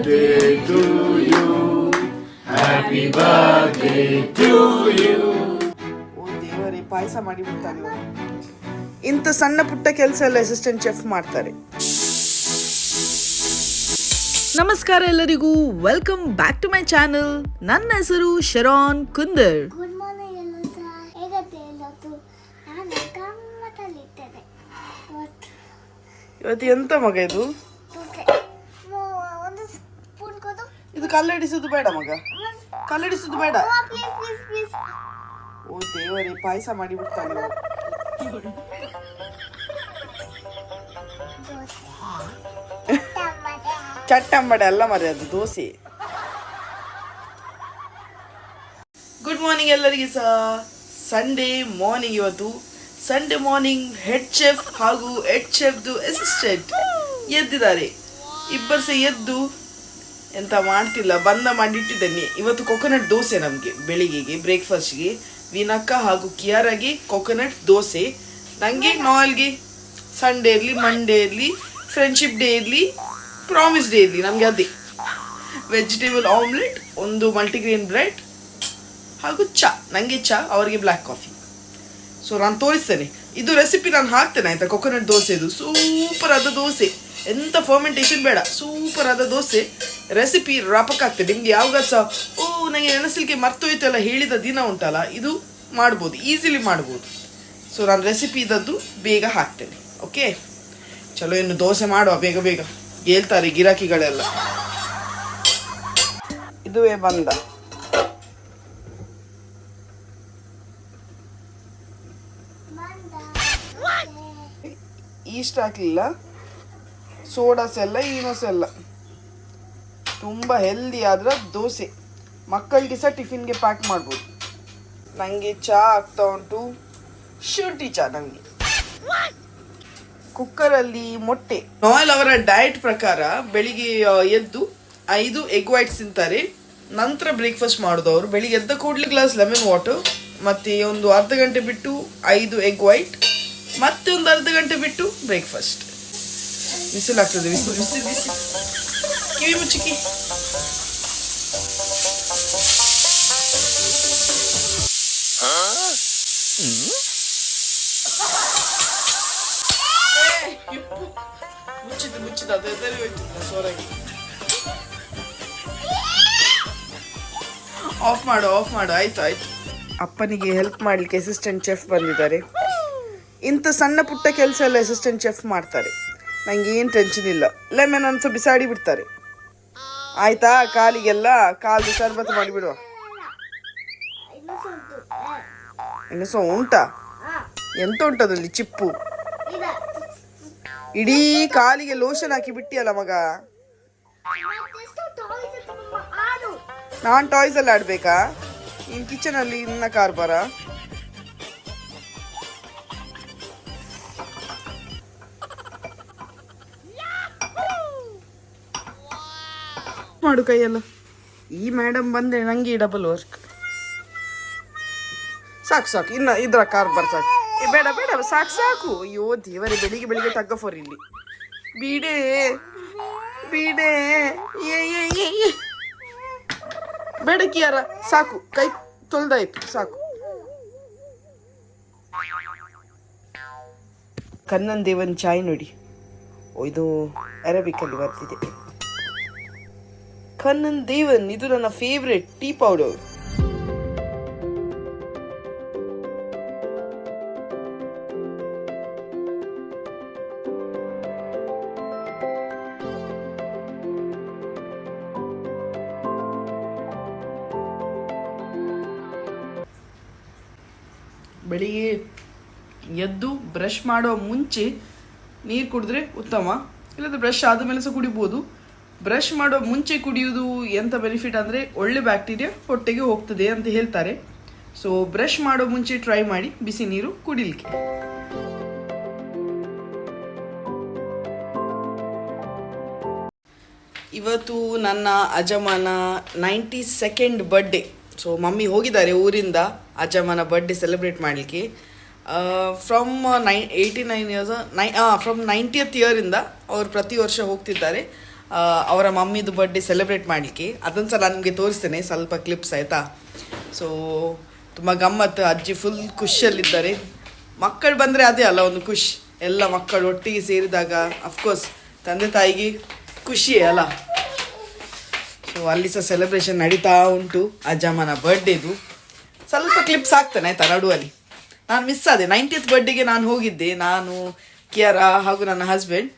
birthday to you. Happy birthday to you. ಓ ದೇವರೇ ಪಾಯಸ ಮಾಡಿ ಬಿಡ್ತಾನೆ ಇಂಥ ಸಣ್ಣ ಪುಟ್ಟ ಕೆಲಸ ಎಲ್ಲ ಅಸಿಸ್ಟೆಂಟ್ ಚೆಫ್ ಮಾಡ್ತಾರೆ. ನಮಸ್ಕಾರ ಎಲ್ಲರಿಗೂ. Welcome back to my channel ನನ್ನ ಹೆಸರು ಶರಾನ್ ಕುಂದರ್. ಗುಡ್ ಮಾರ್ನಿಂಗ್ ಹೇಗತ್ತೆ ನಾನು ಗಮ್ಮತ್ತಲ್ಲಿದ್ದೇನೆ. ಇವತ್ತು ಎಂತ ಮಗ ಇದು? ಕಲ್ಲಡಿಸೋದು ಬೇಡ ಮಗ. ಕಲ್ಲಡಿಸೋದು ಬೇಡ. ಓ ದೇವರೇ ಪಾಯಸ ಮಾಡಿ ಬಿಡ್ತಾನೆ ಚಟ್ಟಂಬಡೆ ಅಲ್ಲ ಮರೆ ಅದು ದೋಸೆ. ಗುಡ್ ಮಾರ್ನಿಂಗ್ ಎಲ್ಲರಿಗೆ ಸಹ. ಸಂಡೇ ಮಾರ್ನಿಂಗ್ ಇವತ್ತು. ಸಂಡೇ ಮಾರ್ನಿಂಗ್ ಹೆಡ್ ಚೆಫ್ ಹಾಗೂ ಹೆಡ್ ಚೆಫ್ದು ಅಸಿಸ್ಟೆಂಟ್ ಎದ್ದಿದ್ದಾರೆ. ಇಬ್ಬರು ಸಹ ಎದ್ದು ಎಂತ ಮಾಡ್ತಿಲ್ಲ, ಬಂದ ಮಾಡಿಟ್ಟಿದ್ದೇನೆ ಇವತ್ತು ಕೊಕೊನಟ್ ದೋಸೆ ನಮಗೆ, ಬೆಳಿಗ್ಗೆಗೆ ಬ್ರೇಕ್ಫಾಸ್ಟ್ಗೆ ವಿನಕ್ಕ ಹಾಗೂ ಕಿಯಾರಾಗಿ ಕೊಕೊನಟ್ ದೋಸೆ. ನನಗೆ ನಾಲ್ಗೆ ಸಂಡೇ ಇರಲಿ ಮಂಡೇ ಇರಲಿ ಫ್ರೆಂಡ್ಶಿಪ್ ಡೇ ಇರಲಿ ಪ್ರಾಮಿಸ್ ಡೇ ಇರಲಿ, ನಮಗೆ ಅದೇ. ವೆಜಿಟೇಬಲ್ ಆಮ್ಲೆಟ್ ಒಂದು ಮಲ್ಟಿಗ್ರೇನ್ ಬ್ರೆಡ್ ಹಾಗೂ ಚಾ. ನನಗೆ ಚಾ, ಅವರಿಗೆ ಬ್ಲ್ಯಾಕ್ ಕಾಫಿ ಸೊ ನಾನು ತೋರಿಸ್ತೇನೆ. ಇದು ರೆಸಿಪಿ ನಾನು ಹಾಕ್ತೇನೆ, ಆಯ್ತಾ? ಕೊಕೊನಟ್ ದೋಸೆದು. ಸೂಪರ್ ಆದ ದೋಸೆ. ಎಂಥ ಫರ್ಮೆಂಟೇಷನ್ ಬೇಡ. ಸೂಪರ್ ಆದ ದೋಸೆ. ರೆಸಿಪಿ ರಾಪಕ್ ಆಗ್ತದೆ. ನಿಮ್ಗೆ ಯಾವಾಗ ಸಹ ಓ ನನಗೆ ನೆನೆಸಲಿಕ್ಕೆ ಮರ್ತೋಯ್ತಲ್ಲ ಹೇಳಿದ ದಿನ ಉಂಟಲ್ಲ ಇದು ಮಾಡ್ಬೋದು ಈಸಿಲಿ ಮಾಡ್ಬೋದು. ಸೊ ನಾನು ರೆಸಿಪಿ ಇದ್ದದ್ದು ಬೇಗ ಹಾಕ್ತೇನೆ ಓಕೆ ಚಲೋ ಇನ್ನು ದೋಸೆ ಮಾಡುವ ಬೇಗ ಬೇಗ. ಹೇಳ್ತಾರೆ ಗಿರಾಕಿಗಳೆಲ್ಲ. ಇದುವೇ ಬಂದ. ಈಸ್ಟ್ ಹಾಕಲಿಲ್ಲ. ಸೋಡಾಸ್ ಎಲ್ಲ ಈನೋಸ್ ಎಲ್ಲ. ತುಂಬ ಹೆಲ್ದಿ ಆದ್ರೆ ದೋಸೆ. ಮಕ್ಕಳಿಗೆ ಸಹ ಟಿಫಿನ್ಗೆ ಪ್ಯಾಕ್ ಮಾಡ್ಬೋದು. ನನಗೆ ಚಹಾ ಆಗ್ತಾ ಉಂಟು. ಶುಂಠಿ ಚಹಾ ನನಗೆ ಕುಕ್ಕರಲ್ಲಿ ಮೊಟ್ಟೆ. ನೋಯಲ್ ಅವರ ಡಯಟ್ ಪ್ರಕಾರ ಬೆಳಿಗ್ಗೆ ಎದ್ದು ಐದು ಎಗ್ ವೈಟ್ಸ್ ತಿಂತಾರೆ. ನಂತರ ಬ್ರೇಕ್ಫಾಸ್ಟ್ ಮಾಡೋದು ಅವರು. ಬೆಳಿಗ್ಗೆ ಎದ್ದ ಕೂಡಲೇ ಗ್ಲಾಸ್ ಲೆಮನ್ ವಾಟರ್ ಮತ್ತೆ ಒಂದು ಅರ್ಧ ಗಂಟೆ ಬಿಟ್ಟು ಐದು ಎಗ್ ವೈಟ್ ಮತ್ತೆ ಒಂದು ಅರ್ಧ ಗಂಟೆ ಬಿಟ್ಟು ಬ್ರೇಕ್ಫಾಸ್ಟ್ ಬಿಸಿಲಾಗ್ತದೆ ಬಿಸಿಲು ಬಿಸಿಲು ಬಿಸಿಲು ಕಿವಿ ಮುಚ್ಚಿಕಿ. ಮುಚ್ಚಿದ್ದು ಮುಚ್ಚಿದ್ದು, ಅದು ಎದರಿ ಹೋಯ್ತು ಸೋರಾಗಿ. ಆಫ್ ಮಾಡು ಆಫ್ ಮಾಡು. ಆಯ್ತು ಆಯ್ತು. ಅಪ್ಪನಿಗೆ ಹೆಲ್ಪ್ ಮಾಡ್ಲಿಕ್ಕೆ ಅಸಿಸ್ಟೆಂಟ್ ಚೆಫ್ ಬಂದಿದ್ದಾರೆ. ಇಂಥ ಸಣ್ಣ ಪುಟ್ಟ ಕೆಲಸ ಎಲ್ಲ ಅಸಿಸ್ಟೆಂಟ್ ಚೆಫ್ ಮಾಡ್ತಾರೆ. ನನಗೇನು ಏನು ಟೆನ್ಷನ್ ಇಲ್ಲ. ಲೆಮನ್ ಅಂತ ಬಿಸಾಡಿ ಬಿಡ್ತಾರೆ. ಆಯ್ತಾ? ಕಾಲಿಗೆಲ್ಲ ಕಾಲು ಶರ್ಬತ್ ಮಾಡಿಬಿಡುವ ಇನ್ನು ಸಹ ಉಂಟಾ. ಎಂತ ಉಂಟದಲ್ಲಿ ಚಿಪ್ಪು? ಇಡೀ ಕಾಲಿಗೆ ಲೋಷನ್ ಹಾಕಿ ಬಿಟ್ಟಿಯಲ್ಲ ಮಗ? ನಾನ್ ಟಾಯ್ಸ್ ಅಲ್ಲಿ ಆಡ್ಬೇಕಾ? ಕಿಚನ್ ಅಲ್ಲಿ ಇನ್ನ ಕಾರ್ಬಾರ ಮಾಡು ಕೈಯೆಲ್ಲ. ಈ ಮೇಡಮ್ ಬಂದ್ರೆ ನಂಗೆ ಡಬಲ್ ವರ್ಕ್ ಸಾಕು ಸಾಕು. ಇನ್ನ ಇದ್ರ ಕಾರ್ಬಾರ್ ಸಾಕು ಬೇಡ ಬೇಡ, ಸಾಕು ಸಾಕು. ಅಯ್ಯೋ, ದೇವರೇ, ಬೆಳಿಗ್ಗೆ ಬೆಳಿಗ್ಗೆ ತಗ್ಗ ಫೋರ್ ಇಲ್ಲಿ. ಬೀಡೆ ಬೀಡೆ. ಬೇಡ ಕಿಯಾರ, ಸಾಕು. ಕೈ ತೊಳ್ದಾಯ್ತು, ಸಾಕು. ಕನ್ನನ್ ದೇವನ್ ಚಾಯ್ ನೋಡಿ. ಇದು ಅರಬಿಕಲ್ಲಿ ಬರ್ತಿದೆ ಕಣ್ಣನ್ ದೇವನ್, ಇದು ನನ್ನ ಫೇವ್ರೆಟ್ ಟೀ ಪೌಡರ್ ಬೆಳಿಗ್ಗೆ ಎದ್ದು ಬ್ರಷ್ ಮಾಡೋ ಮುಂಚೆ ನೀರು ಕುಡಿದ್ರೆ ಉತ್ತಮ. ಇಲ್ಲದ ಬ್ರಷ್ ಆದ ಮೇಲೆ ಸಹ ಕುಡಿಬೋದು. ಬ್ರಷ್ ಮಾಡೋ ಮುಂಚೆ ಕುಡಿಯೋದು ಎಂಥ ಬೆನಿಫಿಟ್ ಅಂದರೆ ಒಳ್ಳೆ ಬ್ಯಾಕ್ಟೀರಿಯಾ ಹೊಟ್ಟೆಗೆ ಹೋಗ್ತದೆ ಅಂತ ಹೇಳ್ತಾರೆ. ಸೊ ಬ್ರಷ್ ಮಾಡೋ ಮುಂಚೆ ಟ್ರೈ ಮಾಡಿ ಬಿಸಿ ನೀರು ಕುಡಿಲಿಕ್ಕೆ. ಇವತ್ತು ನನ್ನ ಅಜಮಾನ ninety second birthday so mummy ಹೋಗಿದ್ದಾರೆ ಊರಿಂದ ಅಜಮಾನ ಬರ್ಡೇ ಸೆಲೆಬ್ರೇಟ್ ಮಾಡಲಿಕ್ಕೆ. ಫ್ರಮ್ ನೈ ಏಯ್ಟಿ ನೈನ್ ಇಯರ್ಸ್ ನೈ ಫ್ರಮ್ ನೈಂಟಿಯತ್ ಇಯರಿಂದ ಅವರು ಪ್ರತಿ ವರ್ಷ ಹೋಗ್ತಿದ್ದಾರೆ. ಅವರ ಮಮ್ಮಿದು ಬರ್ಡೇ ಸೆಲೆಬ್ರೇಟ್ ಮಾಡಲಿಕ್ಕೆ. ಅದೊಂದು ಸಲ ನಿಮಗೆ ತೋರಿಸ್ತೇನೆ, ಸ್ವಲ್ಪ ಕ್ಲಿಪ್ಸ್ ಆಯಿತಾ? ಸೊ ತುಂಬ ಗಮ್ಮತ್ತು ಅಜ್ಜಿ ಫುಲ್ ಖುಷಿಯಲ್ಲಿದ್ದಾರೆ. ಮಕ್ಕಳು ಬಂದರೆ ಅದೇ ಅಲ್ಲ ಒಂದು ಖುಷಿ. ಎಲ್ಲ ಮಕ್ಕಳು ಒಟ್ಟಿಗೆ ಸೇರಿದಾಗ ಅಫ್ಕೋರ್ಸ್ ತಂದೆ ತಾಯಿಗೆ ಖುಷಿಯೇ ಅಲ್ಲ. ಸೊ ಅಲ್ಲಿ ಸಹ ಸೆಲೆಬ್ರೇಷನ್ ನಡೀತಾ ಉಂಟು, ಅಜ್ಜಮ್ಮನ ಬರ್ಡೇದು ಸ್ವಲ್ಪ ಕ್ಲಿಪ್ಸ್ ಆಗ್ತಾನೆ ಆಯ್ತಾ, ನಡುವಲ್ಲಿ. ನಾನು ಮಿಸ್ ಆದೆ. ನೈಂಟಿಯತ್ ಬರ್ಡೇಗೆ ನಾನು ಹೋಗಿದ್ದೆ. ನಾನು, ಕಿಯರಾ ಹಾಗೂ ನನ್ನ ಹಸ್ಬೆಂಡ್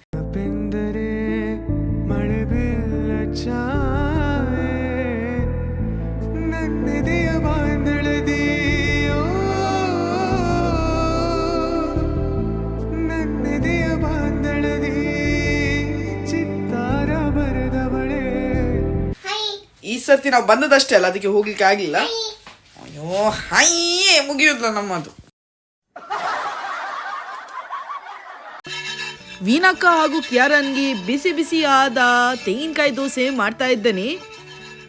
ಸರ್ತಿ ನಾವು ಬಂದದಷ್ಟೇ ಅಲ್ಲ ಅದಕ್ಕೆ ಹೋಗ್ಲಿಕ್ಕೆ ಆಗಲಿಲ್ಲ ಅಯ್ಯೋ ಹಾಯೇ ಮುಗಿಯುದಿಲ್ಲ ನಮ್ಮದು. ವೀನಕ್ಕ ಹಾಗೂ ಕ್ಯಾರನ್ಗೆ ಬಿಸಿ ಬಿಸಿ ಆದ ತೆಂಗಿನಕಾಯಿ ದೋಸೆ ಮಾಡ್ತಾ ಇದ್ದೇನೆ.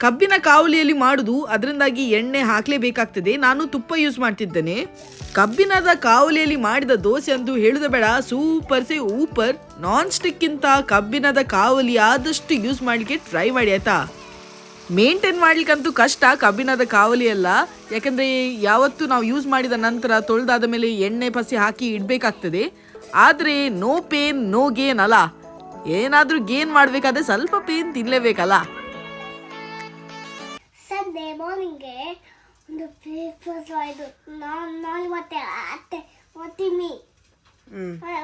ಕಬ್ಬಿನ ಕಾವಲಿಯಲ್ಲಿ ಮಾಡುದು ಅದರಿಂದಾಗಿ ಎಣ್ಣೆ ಹಾಕಲೇಬೇಕಾಗ್ತದೆ. ನಾನು ತುಪ್ಪ ಯೂಸ್ ಮಾಡ್ತಿದ್ದೇನೆ. ಕಬ್ಬಿನದ ಕಾವಲಿಯಲ್ಲಿ ಮಾಡಿದ ದೋಸೆ ಅಂತೂ ಹೇಳುದ ಬೇಡ ಸೂಪರ್ ಸೇ ಊಪರ್. ನಾನ್ ಸ್ಟಿಕ್ಕಿಂತ ಕಬ್ಬಿನದ ಕಾವಲಿ ಆದಷ್ಟು ಯೂಸ್ ಮಾಡಲಿಕ್ಕೆ ಟ್ರೈ ಮಾಡಿ ಆಯ್ತಾ? ಮೇಂಟೈನ್ ಮಾಡ್ಲಿಕ್ಕಂತೂ ಕಷ್ಟ ಕಬ್ಬಿಣದ ಕಾವಲಿ ಎಲ್ಲ ಯಾಕಂದ್ರೆ ಯಾವತ್ತು ನಾವು ಯೂಸ್ ಮಾಡಿದ ನಂತರ ತೊಳೆದಾದ ಮೇಲೆ ಎಣ್ಣೆ ಪಸಿ ಹಾಕಿ ಇಡಬೇಕಾಗ್ತದೆ. ಆದರೆ ನೋ ಪೇನ್ ನೋ ಗೇನ್ ಅಲ್ಲ. ಏನಾದರೂ ಗೇನ್ ಮಾಡಬೇಕಾದ್ರೆ ಸ್ವಲ್ಪ ಪೇನ್ ತಿನ್ನಲೇಬೇಕಲ್ಲ ಸಂಡೇ ಮಾರ್ನಿಂಗ್ಗೆ ಒಂದು ಪೇಪರ್ಸ್ ಇದು ನಾನು ನಾಳೆ ಮತ್ತೆ ಅತ್ತೆ ಮತ್ತೆ ಮೀ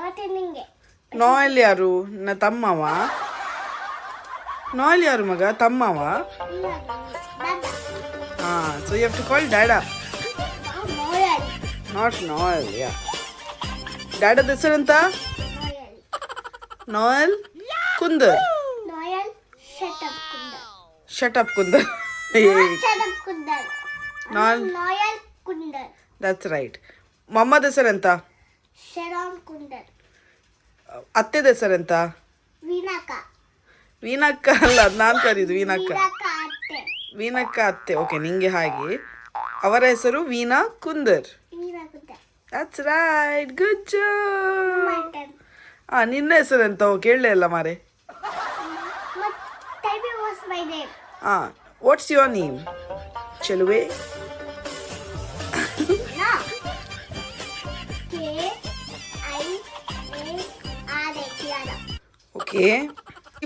ಮತ್ತೆ ನಿಂಗೆ. ನಾಯಲ್ ಯಾರು? ನನ್ನ ತಮ್ಮವ? ನಾಯಲ್ ಯಾರು ಮಗ ತಮ್ಮವ ಹಾ so you have to call dad Noel not ನಾಯಲ್ ಯಾ ಡ್ಯಾಡದ ಹೆಸರೆಂತ ನಾಯಲ್ Kunder Noel shut up Kunder shut up Kunder shut up Kunder ನಾಲ್ ನೋಯಲ್ ಕುಂದರ್ ದಟ್ಸ್ ರೈಟ್ ಮಮ್ಮದ ಹೆಸರೆಂತ ಶರಾನ್ ಕುಂದರ್ ಅತ್ತೆದ ಹೆಸರೆಂತ ವಿನಾಕ ವೀನಕ್ಕ ಅಲ್ಲ ಅದು ನಾನು ಕರೀದು ವೀನಕ್ಕ ವೀನಕ್ಕ ಅತ್ತೆ. ಓಕೆ ನಿಂಗೆ ಹಾಗೆ. ಅವರ ಹೆಸರು Veena Kundar. That's right good job ಆ ನಿನ್ನ ಹೆಸರು ಓ ಕೇಳಲೇ ಇಲ್ಲ ಮಾರೆ. ಆ ವಾಟ್ಸ್ ಯುವರ್ ನೇಮ್ ಚೆಲುವೆ. ನಾ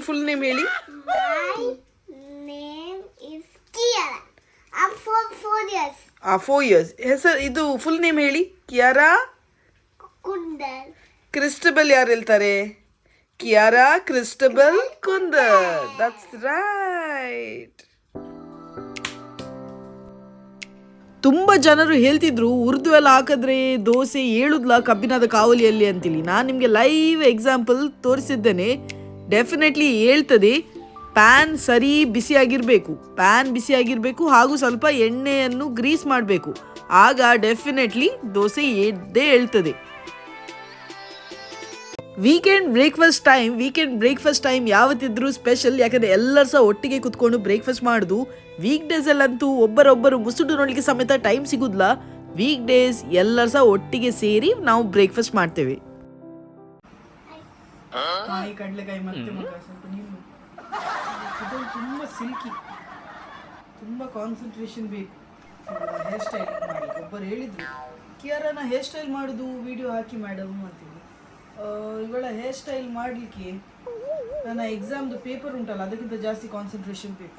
ಫುಲ್ ನೇಮ್ ಹೇಳಿ? My name is Kiara. I'm four four years. ಆ ಫೋರ್ ಇಯರ್ಸ್ ಹೆಸರು ಇದು ಫುಲ್ ನೇಮ್ ಹೇಳಿ? ಕಿಯಾರಾ Kundal. ಕ್ರಿಸ್ಟಬಲ್ ಯಾರು ಹೇಳ್ತಾರೆ? Kiara Christabel Kundar that's right ತುಂಬ ಜನರು ಹೇಳ್ತಿದ್ರು ಉರ್ದು ಎಲ್ಲ ಹಾಕಿದ್ರೆ ದೋಸೆ ಏಳುದ್ಲ ಕಬ್ಬಿಣದ ಕಾವಲಿಯಲ್ಲಿ ಅಂತೇಳಿ ನಾನು ನಿಮಗೆ ಲೈವ್ ಎಕ್ಸಾಂಪಲ್ ತೋರಿಸಿದ್ದೇನೆ. ಡೆಫಿನೆಟ್ಲಿ ಹೇಳ್ತದೆ ಪ್ಯಾನ್ ಸರಿ ಬಿಸಿಯಾಗಿರಬೇಕು ಪ್ಯಾನ್ ಬಿಸಿಯಾಗಿರಬೇಕು ಹಾಗೂ ಸ್ವಲ್ಪ ಎಣ್ಣೆಯನ್ನು ಗ್ರೀಸ್ ಮಾಡಬೇಕು. ಆಗ ಡೆಫಿನೆಟ್ಲಿ ದೋಸೆ ಎದ್ದೇ ಹೇಳ್ತದೆ. Weekend breakfast time weekend breakfast time ಯಾವತ್ತಿದ್ರೂ ಸ್ಪೆಷಲ್ ಯಾಕಂದ್ರೆ ಎಲ್ಲರೂ ಸಹ ಒಟ್ಟಿಗೆ ಕುತ್ಕೊಂಡು ಬ್ರೇಕ್ಫಾಸ್ಟ್ ಮಾಡೋದು. ವೀಕ್ ಡೇಸಲ್ಲಂತೂ ಒಬ್ಬರೊಬ್ಬರು ಮುಸುಡು ನೋಡಲಿಕ್ಕೆ ಸಮೇತ ಟೈಮ್ ಸಿಗುದಿಲ್ಲ. ವೀಕ್ ಡೇಸ್ ಎಲ್ಲರೂ ಸಹ ಒಟ್ಟಿಗೆ ಸೇರಿ ನಾವು ಬ್ರೇಕ್ಫಾಸ್ಟ್ ಮಾಡ್ತೇವೆ. ಕಡಲೆಕಾಯಿ ಮತ್ತೆ ಸ್ವಲ್ಪ ನೀರು ಇದು ತುಂಬ ಸಿಲ್ಕಿ ತುಂಬಾ ಕಾನ್ಸಂಟ್ರೇಷನ್ ಬೇಕು. ಹೇರ್ ಸ್ಟೈಲ್ ಮಾಡಿ ಒಬ್ಬರು ಹೇಳಿದ್ರು ಕಿಯಾರನ ಹೇರ್ ಸ್ಟೈಲ್ ಮಾಡೋದು ವಿಡಿಯೋ ಹಾಕಿ ಮೇಡಮ್ ಅಂತಿದ್ರು. ಇವಳ ಹೇರ್ ಸ್ಟೈಲ್ ಮಾಡಲಿಕ್ಕೆ ನನ್ನ ಎಕ್ಸಾಮ್ದು ಪೇಪರ್ ಉಂಟಲ್ಲ ಅದಕ್ಕಿಂತ ಜಾಸ್ತಿ ಕಾನ್ಸಂಟ್ರೇಷನ್ ಬೇಕು.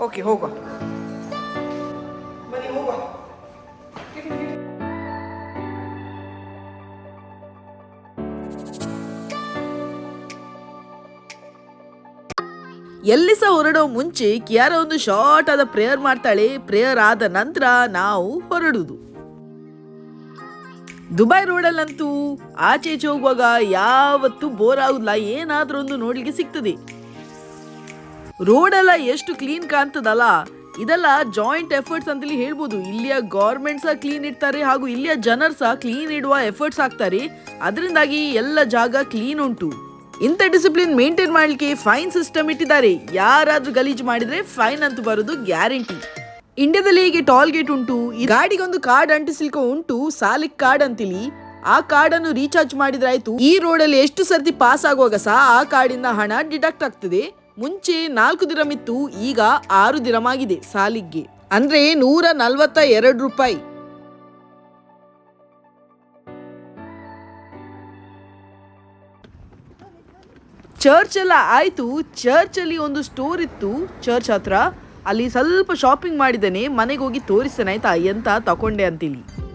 ಓಕೆ ಹೋಗುವ. ಬನ್ನಿ, ಹೋಗುವ. ಎಲ್ಲಿ ಸಹ ಹೊರಡೋ ಮುಂಚೆ ಕಿಯಾರ ಒಂದು ಶಾರ್ಟ್ ಆದ ಪ್ರೇಯರ್ ಮಾಡ್ತಾಳೆ. ಪ್ರೇಯರ್ ಆದ ನಂತರ ನಾವು ಹೊರಡುದು. ದುಬೈ ರೋಡಲ್ಲಂತೂ ಆಚೆ ಹೋಗುವಾಗ ಯಾವತ್ತೂ ಬೋರ್ ಆಗುದಿಲ್ಲ. ಏನಾದ್ರೂ ಒಂದು ನೋಡ್ಲಿಕ್ಕೆ ಸಿಗ್ತದೆ. ರೋಡೆಲ್ಲ ಎಷ್ಟು ಕ್ಲೀನ್ ಕಾಣ್ತದಲ್ಲ? ಇದೆಲ್ಲ ಜಾಯಿಂಟ್ ಎಫರ್ಟ್ಸ್ ಅಂತಲೇ ಹೇಳ್ಬೋದು. ಇಲ್ಲಿಯ ಗೌರ್ಮೆಂಟ್ ಸಹ ಕ್ಲೀನ್ ಇಡ್ತಾರೆ ಹಾಗೂ ಇಲ್ಲಿಯ ಜನರು ಸಹ ಕ್ಲೀನ್ ಇಡುವ ಎಫರ್ಟ್ಸ್ ಹಾಕ್ತಾರೆ ಅದರಿಂದಾಗಿ ಎಲ್ಲ ಜಾಗ ಕ್ಲೀನ್ ಉಂಟು. ಇಂಥ ಡಿಸಿಪ್ಲಿನ್ ಮೇಂಟೈನ್ ಮಾಡ್ಲಿಕ್ಕೆ ಫೈನ್ ಸಿಸ್ಟಮ್ ಇಟ್ಟಿದ್ದಾರೆ. ಯಾರಾದ್ರೂ ಗಲೀಜು ಮಾಡಿದ್ರೆ ಫೈನ್ ಅಂತ ಬರೋದು ಗ್ಯಾರಂಟಿ ಇಂಡಿಯಾದಲ್ಲಿ ಹೀಗೆ ಟಾಲ್ ಗೇಟ್ ಉಂಟು. ಈ ಗಾಡಿಗೊಂದು ಕಾರ್ಡ್ ಅಂಟಿಸ್ಲಿಕ್ಕೆ ಉಂಟು. ಸಾಲಿಕ್ ಕಾರ್ಡ್ ಅಂತಿಲಿ. ಆ ಕಾರ್ಡ್ ಅನ್ನು ರೀಚಾರ್ಜ್ ಮಾಡಿದ್ರೆ ಆಯ್ತು. ಈ ರೋಡಲ್ಲಿ ಎಷ್ಟು ಸರ್ತಿ ಪಾಸ್ ಆಗುವಾಗ ಸಹ ಆ ಕಾರ್ಡಿಂದ ಹಣ ಡಿಡಕ್ಟ್ ಆಗ್ತದೆ. ಮುಂಚೆ ನಾಲ್ಕು ದಿರಮ್ ಈಗ ಆರು ದಿರಮಾಗಿದೆ ಸಾಲಿಗೆ. ಅಂದ್ರೆ ನೂರ ನಲ್ವತ್ತ ಎರಡು ರೂಪಾಯಿ. ಚರ್ಚ್ ಎಲ್ಲ ಆಯ್ತು, ಚರ್ಚ್ ಅಲ್ಲಿ ಒಂದು ಸ್ಟೋರ್ ಇತ್ತು, ಚರ್ಚ್ ಹತ್ರ. ಅಲ್ಲಿ ಸ್ವಲ್ಪ ಶಾಪಿಂಗ್ ಮಾಡಿದ್ದೇನೆ, ಮನೆಗೆ ಹೋಗಿ ತೋರಿಸ್ತೇನೆ, ಆಯ್ತಾ? ಎಂತ ತಕೊಂಡೆ ಅಂತೇಳಿ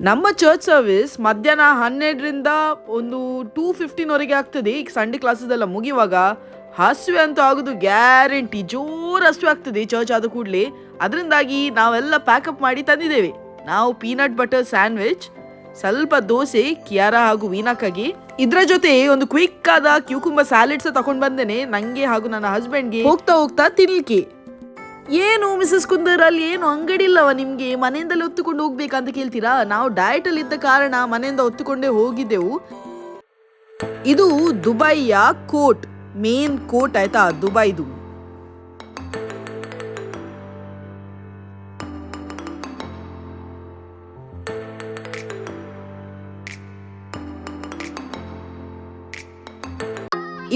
ನಮ್ಮ ಚರ್ಚ್ ಸರ್ವಿಸ್ ಮಧ್ಯಾಹ್ನ ಹನ್ನೆರಡರಿಂದ ಒಂದು ಟೂ ಫಿಫ್ಟೀನ್ವರೆಗೆ ಆಗ್ತದೆ. ಈಗ ಸಂಡೇ ಕ್ಲಾಸಸ್ ಎಲ್ಲ ಮುಗಿಯುವಾಗ ಹಸುವೆ ಅಂತೂ ಆಗೋದು ಗ್ಯಾರಂಟಿ. ಜೋರು ಹಸುವೆ ಆಗ್ತದೆ ಚರ್ಚ್ ಆದ ಕೂಡಲೇ. ಅದರಿಂದಾಗಿ ನಾವೆಲ್ಲ ಪ್ಯಾಕಪ್ ಮಾಡಿ ತಂದಿದ್ದೇವೆ. ನಾವು ಪೀನಟ್ ಬಟರ್ ಸ್ಯಾಂಡ್ವಿಚ್ ಸ್ವಲ್ಪ ದೋಸೆ, ಕಿಯಾರ ಹಾಗೂ ವೀನಾಕಾಗಿ ಇದರ ಜೊತೆ ಒಂದು ಕ್ವಿಕ್ ಆದ ಕ್ಯೂಕುಂಬ ಸ್ಯಾಲೆಡ್ ಸಹ ತಗೊಂಡ್ ಬಂದೇನೆ. ನಂಗೆ ಹಾಗೂ ನನ್ನ ಹಸ್ಬೆಂಡ್ಗೆ ಹೋಗ್ತಾ ಹೋಗ್ತಾ ತಿನ್ಲಿಕ್ಕೆ. ಏನು ಮಿಸಸ್ ಕುಂದರ್, ಅಲ್ಲಿ ಏನು ಅಂಗಡಿ ಇಲ್ಲವ ನಿಮಗೆ? ಮನೆಯಿಂದಲೇ ಹೊತ್ತುಕೊಂಡು ಹೋಗ್ಬೇಕಂತ ಕೇಳ್ತೀರಾ? ನಾವು ಡಯಟ್ ಅಲ್ಲಿ ಇದ್ದ ಕಾರಣ ಮನೆಯಿಂದ ಹೊತ್ತುಕೊಂಡೇ ಹೋಗಿದ್ದೆವು. ಇದು ದುಬೈಯ ಕೋಟ್. ಮೇನ್ ಕೋಟ್ ಆಯ್ತಾ ದುಬೈದು?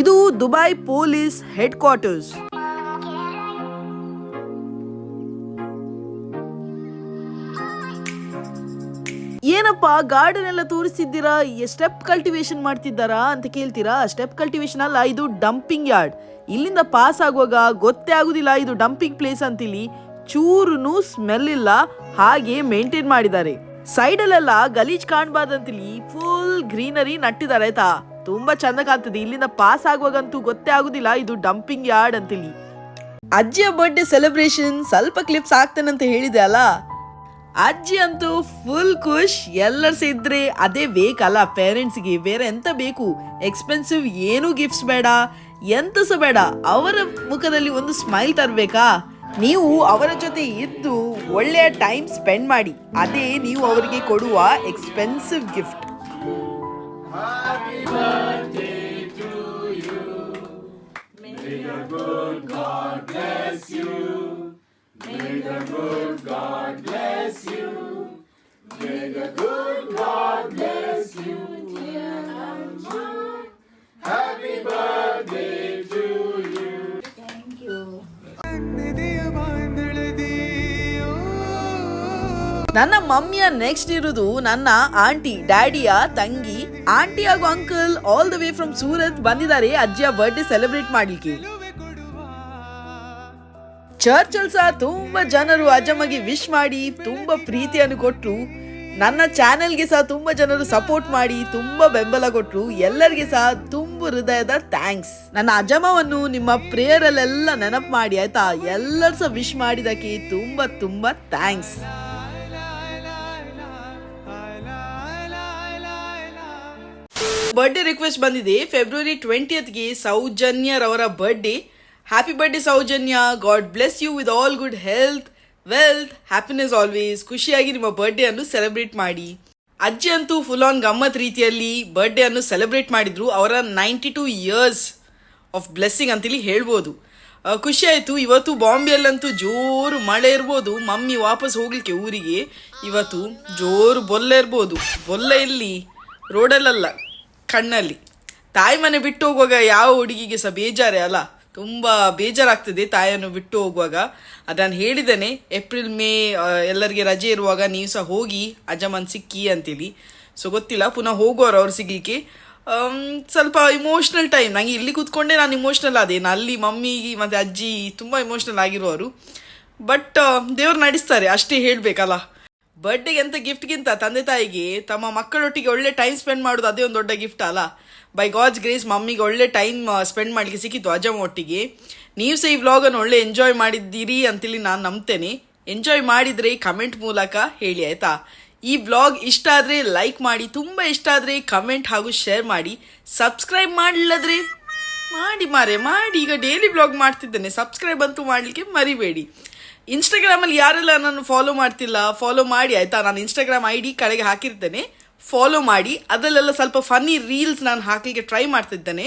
ಇದು ದುಬೈ ಪೊಲೀಸ್ ಹೆಡ್ ಕ್ವಾರ್ಟರ್ಸ್. ಏನಪ್ಪ ಗಾರ್ಡನ್ ಎಲ್ಲ ತೋರಿಸಿದ್ದೀರಾ ಸ್ಟೆಪ್ ಕಲ್ಟಿವೇಶನ್ ಮಾಡ್ತಿದ್ದಾರಾ ಅಂತ ಕೇಳ್ತೀರಾ? ಸ್ಟೆಪ್ ಕಲ್ಟಿವೇಶನ್ ಅಲ್ಲ, ಇದು ಡಂಪಿಂಗ್ ಯಾರ್ಡ್. ಇಲ್ಲಿಂದ ಪಾಸ್ ಆಗುವಾಗ ಗೊತ್ತೇ ಆಗುದಿಲ್ಲ, ಇದು ಡಂಪಿಂಗ್ ಪ್ಲೇಸ್ ಅಂತಿಲ್ಲಿ. ಚೂರುನು ಸ್ಮೆಲ್ ಇಲ್ಲ, ಹಾಗೆ ಮೇಂಟೈನ್ ಮಾಡಿದ್ದಾರೆ. ಸೈಡ್ ಅಲ್ಲೆಲ್ಲ ಗಲೀಜ್ ಕಾಣಬಾರ್ದಂತಿಲ್ಲಿ, ಫುಲ್ ಗ್ರೀನರಿ ನಟ್ಟಿದ್ದಾರೆ ಆಯ್ತಾ? ತುಂಬಾ ಚಂದ ಕಾಣ್ತದೆ ಇಲ್ಲಿಂದ ಪಾಸ್ ಆಗುವಾಗಂತೂ ಗೊತ್ತೇ ಆಗುದಿಲ್ಲ, ಇದು ಡಂಪಿಂಗ್ ಯಾರ್ಡ್ ಅಂತಿಲ್ಲಿ. ಅಜ್ಜಿಯ ಬರ್ಡೇ ಸೆಲೆಬ್ರೇಷನ್ ಸ್ವಲ್ಪ ಕ್ಲಿಪ್ಸ್ ಆಗ್ತಾನಂತ ಹೇಳಿದೆ ಅಲ್ಲ? ಅಜ್ಜಿ ಅಂತೂ ಫುಲ್ ಖುಷ್. ಎಲ್ಲರೂ ಇದ್ರೆ ಅದೇ ಬೇಕಲ್ಲ? ಪೇರೆಂಟ್ಸ್ಗೆ ಬೇರೆ ಎಂತ ಬೇಕು? ಎಕ್ಸ್ಪೆನ್ಸಿವ್ ಏನು ಗಿಫ್ಟ್ಸ್ ಬೇಡ. ಎಂತ ಸಹ ಬೇಡ. ಅವರ ಮುಖದಲ್ಲಿ ಒಂದು ಸ್ಮೈಲ್ ತರಬೇಕಾ? ನೀವು ಅವರ ಜೊತೆ ಇದ್ದು ಒಳ್ಳೆಯ ಟೈಮ್ ಸ್ಪೆಂಡ್ ಮಾಡಿ. ಅದೇ ನೀವು ಅವರಿಗೆ ಕೊಡುವ ಎಕ್ಸ್ಪೆನ್ಸಿವ್ ಗಿಫ್ಟ್ ನನ್ನೆದೆಯ Thank you. ನನ್ನ ಮಮ್ಮಿಯ ನೆಕ್ಸ್ಟ್ ಇರೋದು ನನ್ನ ಆಂಟಿ ಡ್ಯಾಡಿಯ ತಂಗಿ. ಆಂಟಿ ಹಾಗೂ uncle all the way from Surat ಬಂದಿದ್ದಾರೆ ಅಜ್ಜಿಯ ಬರ್ಡೇ ಸೆಲೆಬ್ರೇಟ್ ಮಾಡ್ಲಿಕ್ಕೆ. ಚರ್ಚ್ ಅಲ್ಲಿ ಸಹ ತುಂಬಾ ಜನರು ಅಜ್ಜಮ್ಮಗೆ ವಿಶ್ ಮಾಡಿ ತುಂಬಾ ಪ್ರೀತಿಯನ್ನು ಕೊಟ್ರು. ನನ್ನ ಚಾನೆಲ್ಗೆ ಸಹ ತುಂಬ ಜನರು ಸಪೋರ್ಟ್ ಮಾಡಿ, ತುಂಬ ಬೆಂಬಲ ಕೊಟ್ಟರು ಎಲ್ಲರಿಗೆ ಸಹ ತುಂಬ ಹೃದಯದ ಥ್ಯಾಂಕ್ಸ್. ನನ್ನ ಅಜಮವನ್ನು ನಿಮ್ಮ ಪ್ರೇಯರಲ್ಲೆಲ್ಲ ನೆನಪು ಮಾಡಿ, ಆಯ್ತಾ? ಎಲ್ಲರೂ ಸಹ ವಿಶ್ ಮಾಡಿದಕ್ಕೆ ತುಂಬ ತುಂಬ ಥ್ಯಾಂಕ್ಸ್. ಬರ್ಡೇ ರಿಕ್ವೆಸ್ಟ್ ಬಂದಿದೆ. ಫೆಬ್ರವರಿ ಟ್ವೆಂಟಿಯತ್ಗೆ ಸೌಜನ್ಯರವರ birthday happy birthday Soujanya. God bless you with all good health wealth happiness always ಖುಷಿಯಾಗಿ ನಿಮ್ಮ ಬರ್ಡೇ ಅನ್ನು ಸೆಲೆಬ್ರೇಟ್ ಮಾಡಿ. ಅಜ್ಜಿ ಅಂತೂ ಫುಲ್ ಆನ್ ಗಮ್ಮತ್ ರೀತಿಯಲ್ಲಿ ಬರ್ಡೇ ಅನ್ನು ಸೆಲೆಬ್ರೇಟ್ ಮಾಡಿದ್ರು. ಅವರ ninety two years of blessing ಅಂತೇಳಿ ಹೇಳ್ಬೋದು. ಖುಷಿ ಆಯಿತು. ಇವತ್ತು ಬಾಂಬೆಯಲ್ಲಂತೂ ಜೋರು ಮಳೆ ಇರ್ಬೋದು. ಮಮ್ಮಿ ವಾಪಸ್ ಹೋಗ್ಲಿಕ್ಕೆ ಊರಿಗೆ. ಇವತ್ತು ಜೋರು ಬೊಲ್ಲ ಇರ್ಬೋದು. ಬೊಲ್ಲ ಇಲ್ಲಿ ರೋಡಲ್ಲಲ್ಲ ಕಣ್ಣಲ್ಲಿ. ತಾಯಿ ಮನೆ ಬಿಟ್ಟು ಹೋಗುವಾಗ ಯಾವ ಹುಡುಗಿಗೆ ಸಹ ಬೇಜಾರೇ ಅಲ್ಲ. ತುಂಬ ಬೇಜಾರಾಗ್ತದೆ ತಾಯಿಯನ್ನು ಬಿಟ್ಟು ಹೋಗುವಾಗ. ಅದನ್ನು ಹೇಳಿದ್ದೇನೆ, ಏಪ್ರಿಲ್ ಮೇ ಎಲ್ಲರಿಗೆ ರಜೆ ಇರುವಾಗ ನೀವು ಸಹ ಹೋಗಿ, ಅಜಮನ್ ಸಿಕ್ಕಿ ಅಂತೇಳಿ. ಸೊ ಗೊತ್ತಿಲ್ಲ, ಪುನಃ ಹೋಗೋರು ಅವ್ರು ಸಿಗ್ಲಿಕ್ಕೆ. ಸ್ವಲ್ಪ ಇಮೋಷ್ನಲ್ ಟೈಮ್ ನಂಗೆ ಇಲ್ಲಿ ಕೂತ್ಕೊಂಡೆ ನಾನು ಇಮೋಷ್ನಲ್ ಆದೆ. ಅಲ್ಲಿ ಮಮ್ಮಿ, ಮತ್ತೆ ಅಜ್ಜಿ ತುಂಬ ಇಮೋಷ್ನಲ್ ಆಗಿರುವವರು. ಬಟ್ ದೇವ್ರು ನಡೆಸ್ತಾರೆ, ಅಷ್ಟೇ ಹೇಳ್ಬೇಕಲ್ಲ. ಬರ್ಡೇಗೆ ಅಂತ ಗಿಫ್ಟ್ಗಿಂತ ತಂದೆ ತಾಯಿಗೆ ತಮ್ಮ ಮಕ್ಕಳೊಟ್ಟಿಗೆ ಒಳ್ಳೆ ಟೈಮ್ ಸ್ಪೆಂಡ್ ಮಾಡೋದು ಅದೇ ಒಂದು ದೊಡ್ಡ ಗಿಫ್ಟ್ ಅಲ್ಲ. ಬೈ ಗಾಡ್ಸ್ ಗ್ರೇಸ್ ಮಮ್ಮಿಗೆ ಒಳ್ಳೆ ಟೈಮ್ ಸ್ಪೆಂಡ್ ಮಾಡಲಿಕ್ಕೆ ಸಿಕ್ಕಿತ್ತು ಅಜಮ್ ಒಟ್ಟಿಗೆ ನೀವು ಸಹ ಈ ವ್ಲಾಗನ್ನು ಒಳ್ಳೆ ಎಂಜಾಯ್ ಮಾಡಿದ್ದೀರಿ ಅಂತೇಳಿ ನಾನು ನಂಬ್ತೇನೆ. ಎಂಜಾಯ್ ಮಾಡಿದರೆ ಕಮೆಂಟ್ ಮೂಲಕ ಹೇಳಿ, ಆಯಿತಾ? ಈ ವ್ಲಾಗ್ ಇಷ್ಟ ಆದರೆ ಲೈಕ್ ಮಾಡಿ, ತುಂಬ ಇಷ್ಟ ಆದರೆ ಕಮೆಂಟ್ ಹಾಗೂ ಶೇರ್ ಮಾಡಿ. ಸಬ್ಸ್ಕ್ರೈಬ್ ಮಾಡಿಲ್ಲದ್ರೆ ಮಾಡಿ ಮಾರೆ, ಮಾಡಿ. ಈಗ ಡೈಲಿ ಬ್ಲಾಗ್ ಮಾಡ್ತಿದ್ದೇನೆ. ಸಬ್ಸ್ಕ್ರೈಬ್ ಅಂತೂ ಮಾಡಲಿಕ್ಕೆ ಮರಿಬೇಡಿ. ಇನ್ಸ್ಟಾಗ್ರಾಮಲ್ಲಿ ಯಾರೆಲ್ಲ ನಾನು ಫಾಲೋ ಮಾಡ್ತಿಲ್ಲ ಫಾಲೋ ಮಾಡಿ, ಆಯಿತಾ? ನಾನು ಇನ್ಸ್ಟಾಗ್ರಾಮ್ ಐ ಡಿ ಕಡೆಗೆ ಹಾಕಿರ್ತೇನೆ. ಫಾಲೋ ಮಾಡಿ, ಅದರಲ್ಲೆಲ್ಲ ಸ್ವಲ್ಪ ಫನ್ನಿ ರೀಲ್ಸ್ ನಾನು ಹಾಕಲಿಕ್ಕೆ ಟ್ರೈ ಮಾಡ್ತಿದ್ದೇನೆ.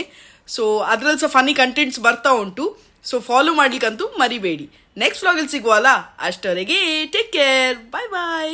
ಸೊ ಅದರಲ್ಲಿ ಸಹ ಫನ್ನಿ ಕಂಟೆಂಟ್ಸ್ ಬರ್ತಾ ಉಂಟು. ಸೊ ಫಾಲೋ ಮಾಡ್ಲಿಕ್ಕಂತೂ ಮರಿಬೇಡಿ. ನೆಕ್ಸ್ಟ್ ವ್ಲಾಗಲ್ಲಿ ಸಿಗುವಲ್ಲ ಅಷ್ಟವರೆಗೆ ಟೇಕ್ ಕೇರ್ ಬಾಯ್ ಬಾಯ್